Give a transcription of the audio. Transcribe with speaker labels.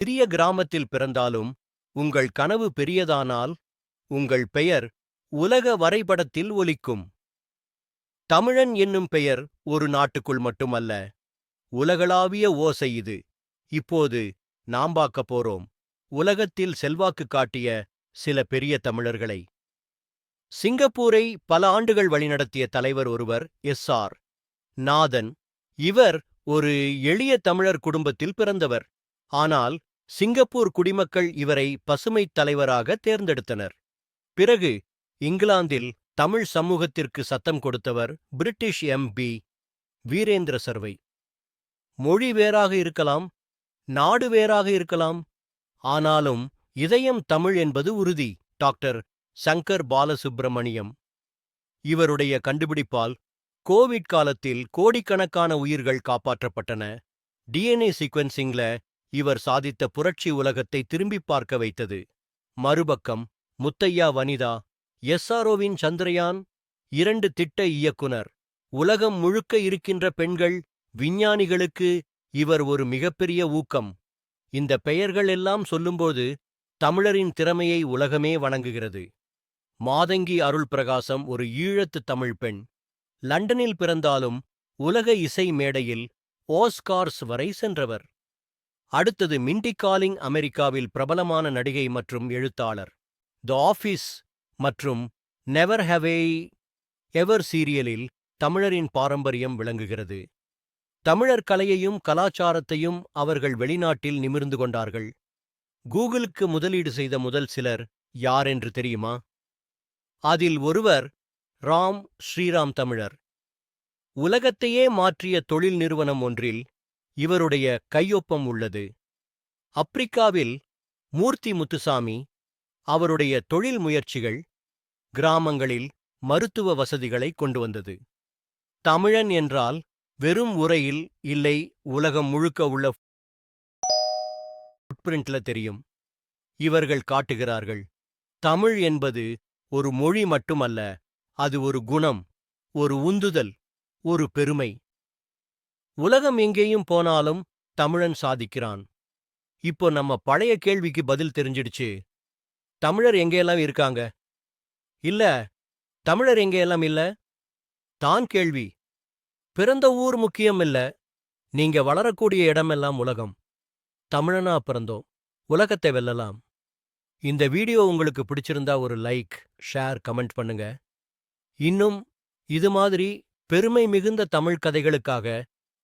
Speaker 1: சிறிய கிராமத்தில் பிறந்தாலும் உங்கள் கனவு பெரியதானால் உங்கள் பெயர் உலக வரைபடத்தில் ஒலிக்கும். தமிழன் என்னும் பெயர் ஒரு நாட்டுக்குள் மட்டுமல்ல உலகளாவிய ஓசை இது. இப்போது நாம் பார்க்கப் போறோம் உலகத்தில் செல்வாக்கு காட்டிய சில பெரிய தமிழர்களை. சிங்கப்பூரை பல ஆண்டுகள் வழிநடத்திய தலைவர் ஒருவர் எஸ் ஆர் நாதன். இவர் ஒரு எளிய தமிழர் குடும்பத்தில் பிறந்தவர். ஆனால் சிங்கப்பூர் குடிமக்கள் இவரை பசுமைத் தலைவராக தேர்ந்தெடுத்தனர். பிறகு இங்கிலாந்தில் தமிழ் சமூகத்திற்கு சத்தம் கொடுத்தவர் பிரிட்டிஷ் எம்பி வீரேந்திர சர்வை. மொழி வேறாக இருக்கலாம் நாடு வேறாக இருக்கலாம் ஆனாலும் இதயம் தமிழ் என்பது உறுதி டாக்டர் சங்கர் பாலசுப்பிரமணியம் இவருடைய கண்டுபிடிப்பால் கோவிட் காலத்தில் கோடிக்கணக்கான உயிர்கள் காப்பாற்றப்பட்டன. டிஎன்ஏ சீக்வென்சிங்ல இவர் சாதித்த புரட்சி உலகத்தை திரும்பிப் பார்க்க வைத்தது. மறுபக்கம் முத்தையா வனிதா எஸ்ஆர்ஓவின் சந்திரயான் இரண்டு திட்ட இயக்குனர். உலகம் முழுக்க இருக்கின்ற பெண்கள் விஞ்ஞானிகளுக்கு இவர் ஒரு மிகப்பெரிய ஊக்கம். இந்த பெயர்கள் எல்லாம் சொல்லும்போது தமிழரின் திறமையை உலகமே வணங்குகிறது. மாதங்கி அருள் பிரகாசம் ஒரு ஈழத்து தமிழ் பெண். லண்டனில் பிறந்தாலும் உலக இசை மேடையில் ஓஸ்கார்ஸ் வரை சென்றவர். அடுத்தது மிண்டி காலிங் அமெரிக்காவில் பிரபலமான நடிகை மற்றும் எழுத்தாளர். த ஆஃபீஸ் மற்றும் நெவர் ஹவே எவர் சீரியலில் தமிழரின் பாரம்பரியம் விளங்குகிறது. தமிழர் கலையையும் கலாச்சாரத்தையும் அவர்கள் வெளிநாட்டில் நிமிர்ந்து கொண்டார்கள். கூகுளுக்கு முதலீடு செய்த முதல் சிலர் யார் என்று தெரியுமா? அதில் ஒருவர் ராம் ஸ்ரீராம் தமிழர். உலகத்தையே மாற்றிய தொழில் நிறுவனம் ஒன்றில் இவருடைய கையொப்பம் உள்ளது. அப்ரிக்காவில் மூர்த்தி முத்துசாமி அவருடைய தொழில் முயற்சிகள் கிராமங்களில் மருத்துவ வசதிகளை கொண்டு வந்தது. தமிழன் என்றால் வெறும் உரையில் இல்லை உலகம் முழுக்க உள்ள ஃபுட்பிரிண்ட்ல தெரியும். இவர்கள் காட்டுகிறார்கள் தமிழ் என்பது ஒரு மொழி மட்டுமல்ல அது ஒரு குணம் ஒரு உந்துதல் ஒரு பெருமை. உலகம் எங்கேயும் போனாலும் தமிழன் சாதிக்கிறான். இப்போ நம்ம பழைய கேள்விக்கு பதில் தெரிஞ்சிடுச்சு. தமிழர் எங்கெல்லாம் இருக்காங்க? இல்ல தமிழர் எங்கெல்லாம் இல்ல? தான் கேள்வி. பிறந்த ஊர் முக்கியம் இல்ல. நீங்க வளரக்கூடிய இடமெல்லாம் உலகம். தமிழனா பிறந்தோம். உலகத்தை வெல்லலாம். இந்த வீடியோ உங்களுக்கு பிடிச்சிருந்தா ஒரு லைக் ஷேர் கமெண்ட் பண்ணுங்க. இன்னும் இது மாதிரி பெருமை மிகுந்த தமிழ் கதைகளுக்காக